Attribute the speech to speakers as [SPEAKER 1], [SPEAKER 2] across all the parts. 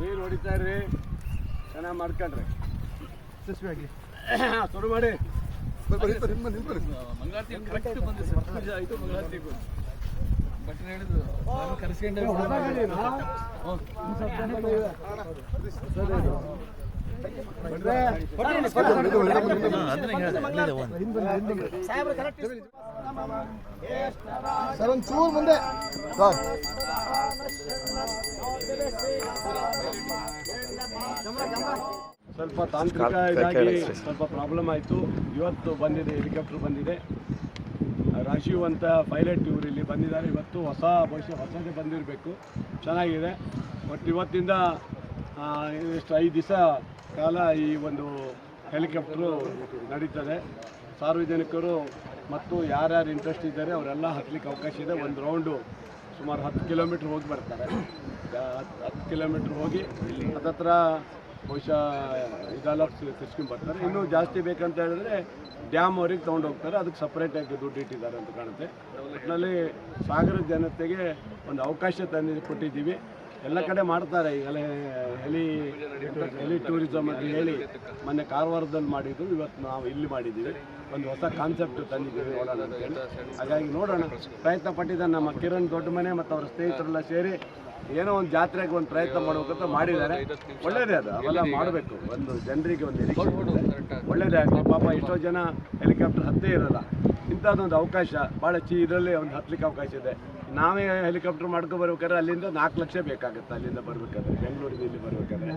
[SPEAKER 1] ನೀರು ಹೊಡಿತಾ ಇರ್ರಿ. ಚೆನ್ನಾಗಿ ಮಾಡ್ಕೊಂಡ್ರಿ.
[SPEAKER 2] ಯಶಸ್ವಿಯಾಗಿ
[SPEAKER 1] ಶುರು ಮಾಡಿ.
[SPEAKER 3] ಮಂಗಳಾರತಿ ಕರೆಕ್ಟ್ ಬಂದೆ ಪೂಜೆ ಆಯ್ತು ಮಂಗಳಾರತಿ ಬಂತು ಭಟ್ರು ಹೇಳಿದ್ರು ನಾನು ಕರೆಸ್ಕೊಂಡೆ.
[SPEAKER 2] ಸರ್ ಒಂದು. ಚೂರು ಮುಂದೆ. ಸರ್.
[SPEAKER 1] ಸ್ವಲ್ಪ ತಾಂತ್ರಿಕ ಇದಾಗಿ ಸ್ವಲ್ಪ ಪ್ರಾಬ್ಲಮ್ ಆಯಿತು. ಇವತ್ತು ಬಂದಿದೆ ಹೆಲಿಕಾಪ್ಟರ್ ಬಂದಿದೆ. ಅಂತ ಪೈಲಟ್ ಇವರು ಇಲ್ಲಿ ಬಂದಿದ್ದಾರೆ. ಇವತ್ತು ಹೊಸ ಬಹುಶಃ ಹೊಸದೇ ಬಂದಿರಬೇಕು. ಚೆನ್ನಾಗಿದೆ. ಬಟ್ ಇವತ್ತಿಂದ ಎಷ್ಟು ಐದು ದಿವಸ ಕಾಲ ಈ ಒಂದು ಹೆಲಿಕಾಪ್ಟ್ರು ನಡೀತದೆ. ಸಾರ್ವಜನಿಕರು ಮತ್ತು ಯಾರ್ಯಾರು ಇಂಟ್ರೆಸ್ಟ್ ಇದ್ದಾರೆ, ಅವರೆಲ್ಲ ಹತ್ತಲಿಕ್ಕೆ ಅವಕಾಶ ಇದೆ. ಒಂದು ರೌಂಡು ಸುಮಾರು ಹತ್ತು ಕಿಲೋಮೀಟ್ರ್ ಹೋಗಿ ಬರ್ತಾರೆ. ಹತ್ತು ಕಿಲೋಮೀಟ್ರ್ ಹೋಗಿ ಹತ್ತತ್ರ ಬಹುಶಃ ಇದೆಲ್ಲ ತಿರ್ಸ್ಕೊಂಡು ಬರ್ತಾರೆ. ಇನ್ನೂ ಜಾಸ್ತಿ ಬೇಕಂತ ಹೇಳಿದ್ರೆ ಡ್ಯಾಮ್ ಅವ್ರಿಗೆ ತೊಗೊಂಡು ಹೋಗ್ತಾರೆ. ಅದಕ್ಕೆ ಸಪ್ರೇಟಾಗಿ ದುಡ್ಡು ಇಟ್ಟಿದ್ದಾರೆ ಅಂತ ಕಾಣುತ್ತೆ. ಒಟ್ಟಿನಲ್ಲಿ ಸಾಗರ ಜನತೆಗೆ ಒಂದು ಅವಕಾಶ ತಂದು ಕೊಟ್ಟಿದ್ದೀವಿ ಎಲ್ಲ ಕಡೆ ಮಾಡ್ತಾರೆ. ಈಗಲೇ ಹೆಲಿ ಹೆಲಿ ಟೂರಿಸಮ್ ಅಂತ ಹೇಳಿ ಮೊನ್ನೆ ಕಾರವಾರದಲ್ಲಿ ಮಾಡಿದ್ದು. ಇವತ್ತು ನಾವು ಇಲ್ಲಿ ಮಾಡಿದ್ದೀವಿ. ಒಂದು ಹೊಸ ಕಾನ್ಸೆಪ್ಟ್ ತಂದಿದ್ದೀವಿ ನೋಡೋಣ ಅಂತೇಳಿ ಹಾಗಾಗಿ ನೋಡೋಣ. ಪ್ರಯತ್ನ ಪಟ್ಟಿದ್ದ ನಮ್ಮ ಕಿರಣ್ ದೊಡ್ಡ ಮನೆ ಮತ್ತು ಅವರ ಸ್ನೇಹಿತರೆಲ್ಲ ಸೇರಿ ಏನೋ ಒಂದು ಜಾತ್ರೆಗೆ ಒಂದು ಪ್ರಯತ್ನ ಮಾಡ್ಬೇಕಂತ ಮಾಡಿದ್ದಾರೆ. ಒಳ್ಳೇದೇ ಅದು. ಅವೆಲ್ಲ ಮಾಡಬೇಕು. ಒಂದು ಜನರಿಗೆ ಒಂದು ಹೆಲಿಕಾಪ್ಟರ್. ಒಳ್ಳೇದೇ ಆಗಲಿ. ಪಾಪ ಎಷ್ಟೋ ಜನ ಹೆಲಿಕಾಪ್ಟರ್ ಹತ್ತೇ ಇರಲ್ಲ. ಇಂಥದ್ದೊಂದು ಅವಕಾಶ. ಭಾಳ ಚೀ ಇದರಲ್ಲಿ ಒಂದು ಹತ್ತಲಿಕ್ಕೆ ಅವಕಾಶ ಇದೆ. ನಾವೇ ಹೆಲಿಕಾಪ್ಟರ್ ಮಾಡ್ಕೊ ಬರ್ಬೇಕಾದ್ರೆ ಅಲ್ಲಿಂದ ನಾಲ್ಕು ಲಕ್ಷ ಬೇಕಾಗುತ್ತೆ ಅಲ್ಲಿಂದ ಬರ್ಬೇಕಾದ್ರೆ ಬೆಂಗಳೂರಿಗೆ ಇಲ್ಲಿ ಬರ್ಬೇಕಾದ್ರೆ.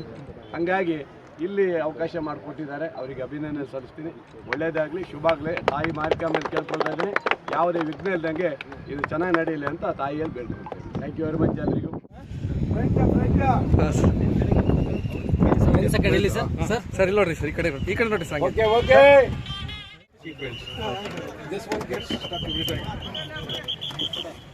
[SPEAKER 1] ಹಂಗಾಗಿ ಇಲ್ಲಿ ಅವಕಾಶ ಮಾಡಿಕೊಟ್ಟಿದ್ದಾರೆ. ಅವರಿಗೆ ಅಭಿನಂದನೆ ಸಲ್ಲಿಸ್ತೀನಿ. ಒಳ್ಳೇದಾಗಲಿ ಶುಭ ಆಗಲಿ. ತಾಯಿ ಮಾರಿಕ ಮೇಲೆ ಕೇಳ್ಕೊಳ್ತಾ ಇದ್ದೀನಿ. ಯಾವುದೇ ವಿಘ್ನ ಇಲ್ದಂಗೆ ಇದು ಚೆನ್ನಾಗಿ ನಡೆಯಲಿ ಅಂತ ತಾಯಿಯಲ್ಲಿ ಬೇಡ್ಕೊಳ್ತೀನಿ. ಥ್ಯಾಂಕ್ ಯು ವೆರಿ ಮಚ್ ಎಲ್ಲರಿಗೂ
[SPEAKER 3] ಸರ್. ಸರ್? ಇಲ್ಲಿ ನೋಡ್ರಿ ಸರ್ ಈ ಕಡೆ ನೋಡಿ. ಈ ಕಡೆ ನೋಡ್ರಿ ಸರ್
[SPEAKER 1] ಓಕೆ ಓಕೆ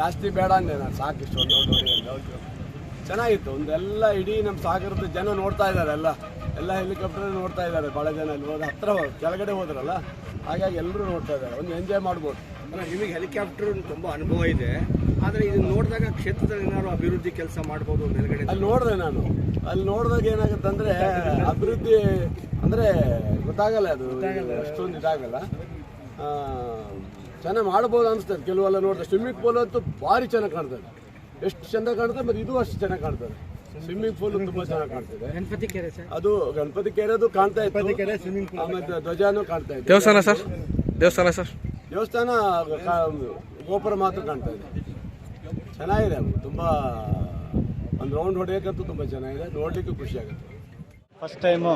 [SPEAKER 1] ಜಾಸ್ತಿ ಬೇಡ ಅಂದೆ ನಾನು. ಸಾಕಿಷ್ಟು ಒಂದು ನೋಡಿ ಅಂತ. ಚೆನ್ನಾಗಿತ್ತು. ಒಂದೆಲ್ಲ ಇಡೀ ನಮ್ಮ ಸಾಗರದ ಜನ ನೋಡ್ತಾ ಇದ್ದಾರೆ ಎಲ್ಲ. ಎಲ್ಲ ಹೆಲಿಕಾಪ್ಟರ್ ನೋಡ್ತಾ ಇದ್ದಾರೆ ಭಾಳ ಜನ. ಅಲ್ಲಿ ಹೋದ ಹತ್ರ ಹೋಗಿ ಕೆಳಗಡೆ ಹೋದ್ರಲ್ಲ? ಹಾಗಾಗಿ ಎಲ್ಲರೂ ನೋಡ್ತಾ ಇದ್ದಾರೆ. ಒಂದು ಎಂಜಾಯ್ ಮಾಡ್ಬೋದು.
[SPEAKER 4] ಅಲ್ಲ, ನಿಮಗೆ ಹೆಲಿಕಾಪ್ಟರ್ ತುಂಬ ಅನುಭವ ಇದೆ. ಆದರೆ ಇದನ್ನು ನೋಡಿದಾಗ ಕ್ಷೇತ್ರದಲ್ಲಿ ಏನಾದ್ರು ಅಭಿವೃದ್ಧಿ ಕೆಲಸ ಮಾಡ್ಬೋದು ಮೇಲ್ಗಡೆ?
[SPEAKER 1] ಅಲ್ಲಿ ನೋಡಿದೆ ನಾನು. ಅಲ್ಲಿ ನೋಡಿದಾಗ ಏನಾಗುತ್ತೆ ಅಂದರೆ ಅಭಿವೃದ್ಧಿ ಅಂದರೆ ಗೊತ್ತಾಗಲ್ಲ ಅದು. ಅಷ್ಟೊಂದು ಇದಾಗಲ್ಲ. ಚೆನ್ನಾಗಿ ಮಾಡ್ಬೋದು ಅನಿಸ್ತದೆ. ಕೆಲವೆಲ್ಲ ನೋಡಿದ್ರೆ ಸ್ವಿಮ್ಮಿಂಗ್ ಪೂಲ್ ಅಂತೂ ಭಾರಿ ಚೆನ್ನಾಗಿ ಕಾಣ್ತದೆ ಎಷ್ಟು ಚೆಂದ ಕಾಣ್ತದೆ ಮತ್ತು ಇದು ಅಷ್ಟು ಚೆನ್ನಾಗಿ ಕಾಣ್ತದೆ ಸ್ವಿಮ್ಮಿಂಗ್ ಪೂಲ್ ತುಂಬಾ ಚೆನ್ನಾಗಿ ಕಾಣ್ತದೆ
[SPEAKER 4] ಗಣಪತಿ ಕೆರೆ ಸರ್.
[SPEAKER 1] ಅದು ಗಣಪತಿ ಕೆರೆದು ಕಾಣ್ತಾ ಇತ್ತು. ಆಮೇಲೆ ಧ್ವಜಾನು ಕಾಣ್ತಾ ಇದೆ.
[SPEAKER 3] ದೇವಸ್ಥಾನ ಸರ್? ದೇವಸ್ಥಾನ ಸರ್?
[SPEAKER 1] ದೇವಸ್ಥಾನ ಗೋಪುರ ಮಾತ್ರ ಕಾಣ್ತಾ ಇದೆ. ಚೆನ್ನಾಗಿದೆ ತುಂಬ ಒಂದು ರೌಂಡ್ ಹೊಡೆಯೋಕ್ಕಂತೂ ತುಂಬ ಚೆನ್ನಾಗಿದೆ. ನೋಡಲಿಕ್ಕೂ ಖುಷಿ ಆಗುತ್ತೆ.
[SPEAKER 5] ಫಸ್ಟ್ ಟೈಮು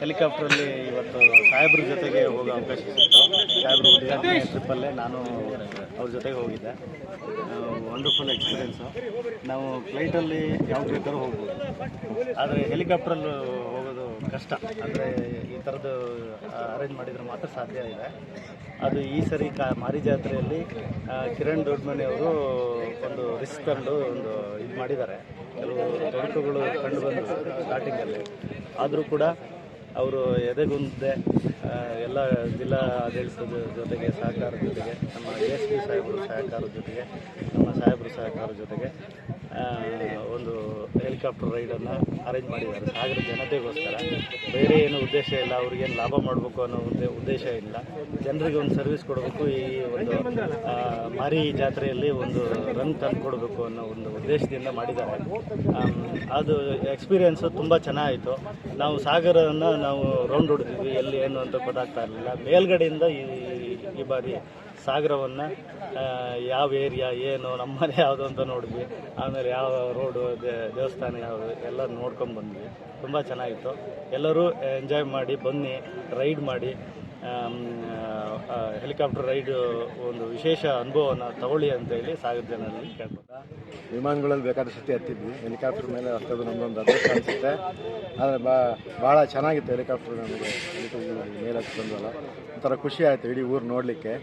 [SPEAKER 5] ಹೆಲಿಕಾಪ್ಟ್ರಲ್ಲಿ ಇವತ್ತು ಸಾಹೇಬ್ರ ಜೊತೆಗೆ ಹೋಗೋ ಅವಕಾಶ ಸಿಕ್ತು. ಸಾಹೇಬ್ರ ಟ್ರಿಪ್ಪಲ್ಲೇ ನಾನು ಅವ್ರ ಜೊತೆಗೆ ಹೋಗಿದ್ದೆ. ವಂಡರ್ಫುಲ್ ಎಕ್ಸ್ಪೀರಿಯೆನ್ಸು ನಾವು ಫ್ಲೈಟಲ್ಲಿ ಯಾವ ಬೇಕಾದ್ರೂ ಹೋಗ್ಬೋದು. ಆದರೆ ಹೆಲಿಕಾಪ್ಟ್ರಲ್ಲಿ ಹೋಗೋದು ಕಷ್ಟ. ಅಂದರೆ ಈ ಥರದ್ದು ಅರೇಂಜ್ ಮಾಡಿದರೆ ಮಾತ್ರ ಸಾಧ್ಯ ಇದೆ. ಅದು ಈ ಸರಿ ಕಾ, ಮಾರಿ ಜಾತ್ರೆಯಲ್ಲಿ ಕಿರಣ್ ದೊಡ್ಡಮನೆಯವರು ಒಂದು ರಿಸ್ಕ್ ತಂದು ಒಂದು ಇದು ಮಾಡಿದ್ದಾರೆ. ಕೆಲವು ತೊಡಕುಗಳು ಕಂಡು ಬಂದು ಸ್ಟಾರ್ಟಿಂಗಲ್ಲಿ ಆದರೂ ಕೂಡ ಅವರು ಎದೆಗುಂದೆ ಎಲ್ಲ ಜಿಲ್ಲಾ ಆಡಳಿತದ ಜೊತೆಗೆ ಸಹಕಾರದ ಜೊತೆಗೆ, ನಮ್ಮ ಎಸ್ ಪಿ ಸಾಹೇಬರು ಸಹಕಾರದ ಜೊತೆಗೆ, ನಮ್ಮ ಸಾಹೇಬರು ಸಹಕಾರದ ಜೊತೆಗೆ ಒಂದು ಹೆಲಿಕಾಪ್ಟರ್ ರೈಡನ್ನು ಅರೇಂಜ್ ಮಾಡಿದ್ದಾರೆ. ಸಾಗರ ಜನತೆಗೋಸ್ಕರ. ಬೇರೆ ಏನು ಉದ್ದೇಶ ಇಲ್ಲ, ಅವ್ರಿಗೇನು ಲಾಭ ಮಾಡಬೇಕು ಅನ್ನೋ ಒಂದು ಉದ್ದೇಶ ಇಲ್ಲ. ಜನರಿಗೆ ಒಂದು ಸರ್ವಿಸ್ ಕೊಡಬೇಕು, ಈ ಒಂದು ಮಾರಿ ಜಾತ್ರೆಯಲ್ಲಿ ಒಂದು ರನ್ ತಂದು ಕೊಡಬೇಕು ಅನ್ನೋ ಒಂದು ಉದ್ದೇಶದಿಂದ ಮಾಡಿದ್ದಾರೆ. ಅದು ಎಕ್ಸ್ಪೀರಿಯೆನ್ಸು ತುಂಬ ಚೆನ್ನಾಗಿತ್ತು ನಾವು ಸಾಗರವನ್ನು ನಾವು ರೌಂಡ್ ಹೊಡಿದ್ವಿ ಎಲ್ಲಿ ಏನು ಅಂತ ಗೊತ್ತಾಗ್ತಾ ಇರಲಿಲ್ಲ. ಮೇಲ್ಗಡೆಯಿಂದ ಈ ಈ ಬಾರಿ ಸಾಗರವನ್ನು ಯಾವ ಏರಿಯಾ ಏನು, ನಮ್ಮ ಮನೆ ಯಾವುದು ಅಂತ ನೋಡಿದ್ವಿ. ಆಮೇಲೆ ಯಾವ ರೋಡು ದೇವಸ್ಥಾನ ಯಾವುದು, ಎಲ್ಲ ನೋಡ್ಕೊಂಡು ಬಂದ್ವಿ. ತುಂಬ ಚೆನ್ನಾಗಿತ್ತು. ಎಲ್ಲರೂ ಎಂಜಾಯ್ ಮಾಡಿ, ಬನ್ನಿ ರೈಡ್ ಮಾಡಿ. ಹೆಲಿಕಾಪ್ಟರ್ ರೈಡ್ ಒಂದು ವಿಶೇಷ ಅನುಭವವನ್ನು ತಗೊಳ್ಳಿ ಅಂತ ಹೇಳಿ ಸಾಗರ ಜನರಲ್ಲಿ ಕೇಳ್ಬೋದು.
[SPEAKER 6] ವಿಮಾನಗಳಲ್ಲಿ ಬೇಕಾದ ಸತಿ ಹತ್ತಿದ್ವಿ. ಹೆಲಿಕಾಪ್ಟರ್ ಮೇಲೆ ಹತ್ತೋದು ನಮ್ಮದೊಂದು ಅದೃಷ್ಟ ಅನಿಸುತ್ತೆ. ಆದರೆ ಬಾ ಭಾಳ ಚೆನ್ನಾಗಿತ್ತು ಹೆಲಿಕಾಪ್ಟರ್ ನಮಗೆ. ಮೇಲೆ ಹತ್ತಿ ಬಂದವಲ್ಲ ಒಂಥರ ಖುಷಿ ಆಯಿತು ಇಡೀ ಊರು ನೋಡಲಿಕ್ಕೆ.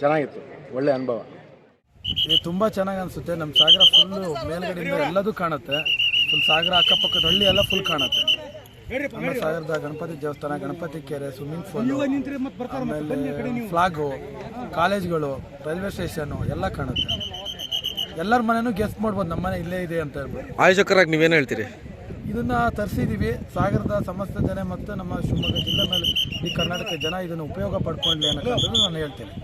[SPEAKER 6] ಚೆನ್ನಾಗಿತ್ತು ಒಳ್ಳೆ ಅನುಭವ.
[SPEAKER 7] ಇದು ತುಂಬ ಚೆನ್ನಾಗಿ ಅನಿಸುತ್ತೆ. ನಮ್ಮ ಸಾಗರ ಫುಲ್ಲು ಮೇಲ್ಗಡೆಯಿಂದ ಎಲ್ಲದೂ ಕಾಣುತ್ತೆ. ಫುಲ್ ಸಾಗರ ಅಕ್ಕಪಕ್ಕದ ಹಳ್ಳಿ ಎಲ್ಲ ಫುಲ್ ಕಾಣುತ್ತೆ. ಸಾಗರದ ಗಣಪತಿ ದೇವಸ್ಥಾನ ಗಣಪತಿ ಕೆರೆ ಸ್ವಿಮ್ಮಿಂಗ್ ಪೂಲ್ ಆಮೇಲೆ ಫ್ಲಾಗು ಕಾಲೇಜ್ಗಳು ರೈಲ್ವೆ ಸ್ಟೇಷನು ಎಲ್ಲ ಕಾಣುತ್ತೆ. ಎಲ್ಲರ ಮನೆನೂ ಗೆಸ್ಟ್ ಮಾಡ್ಬೋದು ನಮ್ಮ ಮನೆ ಇಲ್ಲೇ ಇದೆ ಅಂತ ಹೇಳ್ಬೋದು.
[SPEAKER 8] ಆಯೋಜಕರಾಗಿ ನೀವೇನು ಹೇಳ್ತೀರಿ?
[SPEAKER 7] ಇದನ್ನ ತರಿಸಿದೀವಿ. ಸಾಗರದ ಸಮಸ್ತ ಜನ ಮತ್ತು ನಮ್ಮ ಶಿವಮೊಗ್ಗ ಜಿಲ್ಲೆ ಮೇಲೆ ಈ ಕರ್ನಾಟಕ ಜನ ಇದನ್ನು ಉಪಯೋಗ ಪಡ್ಕೊಳ್ಳಿ ಅನ್ನೋದು ನಾನು ಹೇಳ್ತೇನೆ.